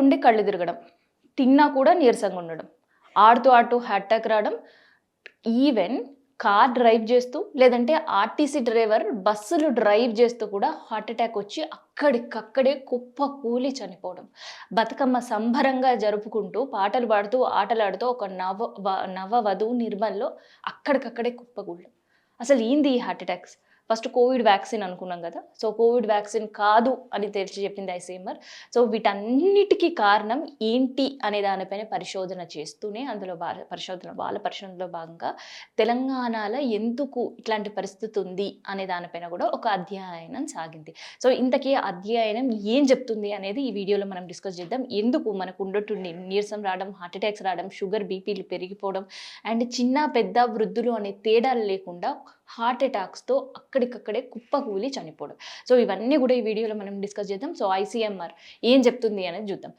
ఉండి కళ్ళు తిరగడం తిన్నా కూడా నీరసంగా ఉండడం ఆడుతూ ఆడుతూ హార్ట్ అటాక్ రావడం ఈవెన్ కార్ డ్రైవ్ చేస్తూ లేదంటే ఆర్టీసీ డ్రైవర్ బస్సులు డ్రైవ్ చేస్తూ కూడా హార్ట్ అటాక్ వచ్చి అక్కడికక్కడే కుప్ప కూలి చనిపోవడం. బతుకమ్మ సంబరంగా జరుపుకుంటూ పాటలు పాడుతూ ఆటలాడుతూ ఒక నవ నవ వధువు నిర్మల్లో అక్కడికక్కడే కుప్పకూడడం అసలు ఏంది ఈ heart attacks? First Covid vaccine అనుకున్నాం కదా. సో కోవిడ్ వ్యాక్సిన్ కాదు అని తెలిసి చెప్పింది ఐసీఎంఆర్. సో వీటన్నిటికీ కారణం ఏంటి అనే దానిపైన పరిశోధన చేస్తూనే అందులో పరిశోధన వాళ్ళ పరిశోధనలో భాగంగా తెలంగాణలో ఎందుకు ఇట్లాంటి పరిస్థితి ఉంది అనే దానిపైన కూడా ఒక అధ్యయనం సాగింది. సో ఇంతకీ అధ్యయనం ఏం చెప్తుంది అనేది ఈ వీడియోలో మనం డిస్కస్ చేద్దాం. ఎందుకు మనకు ఉండటుండి నీరసం రావడం హార్ట్ అటాక్స్ రావడం షుగర్ బీపీలు పెరిగిపోవడం అండ్ చిన్న పెద్ద వృద్ధులు అనే తేడాలు లేకుండా హార్ట్ అటాక్స్తో అక్కడికక్కడే కుప్పకూలి చనిపోవడం. సో ఇవన్నీ కూడా ఈ వీడియోలో మనం డిస్కస్ చేద్దాం. సో ఐసీఎంఆర్ ఏం చెప్తుంది అనేది చూద్దాం.